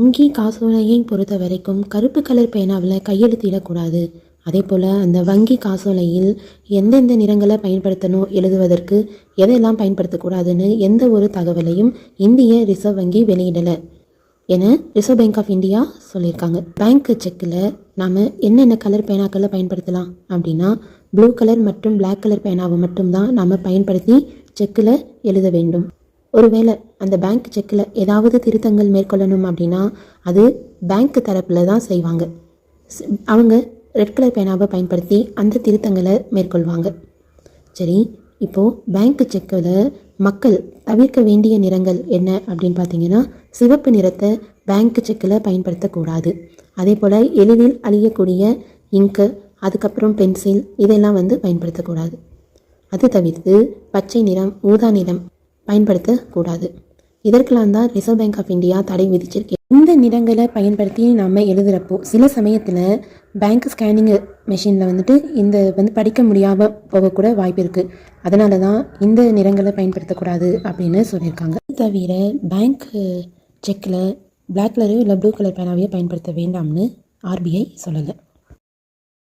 வங்கி காசோலையை பொறுத்த வரைக்கும் கருப்பு கலர் பேனாவில் கையெழுத்திடக்கூடாது. அதே போல் அந்த வங்கி காசோலையில் எந்தெந்த நிறங்களை பயன்படுத்தணும் எழுதுவதற்கு எதையெல்லாம் பயன்படுத்தக்கூடாதுன்னு எந்த ஒரு தகவலையும் இந்திய ரிசர்வ் வங்கி வெளியிடலை என ரிசர்வ் பேங்க் ஆஃப் இந்தியா சொல்லியிருக்காங்க. பேங்க் செக்கில் நாம் என்னென்ன கலர் பேனாக்களை பயன்படுத்தலாம் அப்படின்னா ப்ளூ கலர் மற்றும் பிளாக் கலர் பேனாவை மட்டும்தான் நாம் பயன்படுத்தி செக்கில் எழுத வேண்டும். ஒருவேளை அந்த பேங்க் செக்கில் ஏதாவது திருத்தங்கள் மேற்கொள்ளணும் அப்படின்னா அது பேங்க் தரப்பில் தான் செய்வாங்க. அவங்க ரெட் கலர் பேனாவை பயன்படுத்தி அந்த திருத்தங்களை மேற்கொள்வாங்க. சரி இப்போது பேங்க் செக்கில் மக்கள் தவிர்க்க வேண்டிய நிறங்கள் என்ன அப்படின்னு பார்த்தீங்கன்னா சிவப்பு நிறத்தை பேங்க் செக்கில் பயன்படுத்தக்கூடாது. அதே போல் எளிதில் அழியக்கூடிய இங்கு அதுக்கப்புறம் பென்சில் இதெல்லாம் வந்து பயன்படுத்தக்கூடாது. அது தவிர்த்து பச்சை நிறம் ஊதா நிறம் பயன்படுத்தக்கூடாது. இதற்கெல்லாம் தான் ரிசர்வ் பேங்க் ஆஃப் இந்தியா தடை விதிச்சிருக்கு. இந்த நிறங்களை பயன்படுத்தி நம்ம எழுதுகிறப்போ சில சமயத்தில் பேங்க் ஸ்கேனிங் மிஷினில் வந்துட்டு இந்த வந்து படிக்க முடியாமல் போகக்கூட வாய்ப்பு இருக்குது அதனால தான் இந்த நிறங்களை பயன்படுத்தக்கூடாது அப்படின்னு சொல்லியிருக்காங்க. தவிர பேங்க் செக்கில் பிளாக் கலரோ இல்லை ப்ளூ கலர் பேனாவையோ பயன்படுத்த வேண்டாம்னு ஆர்பிஐ சொல்லலை.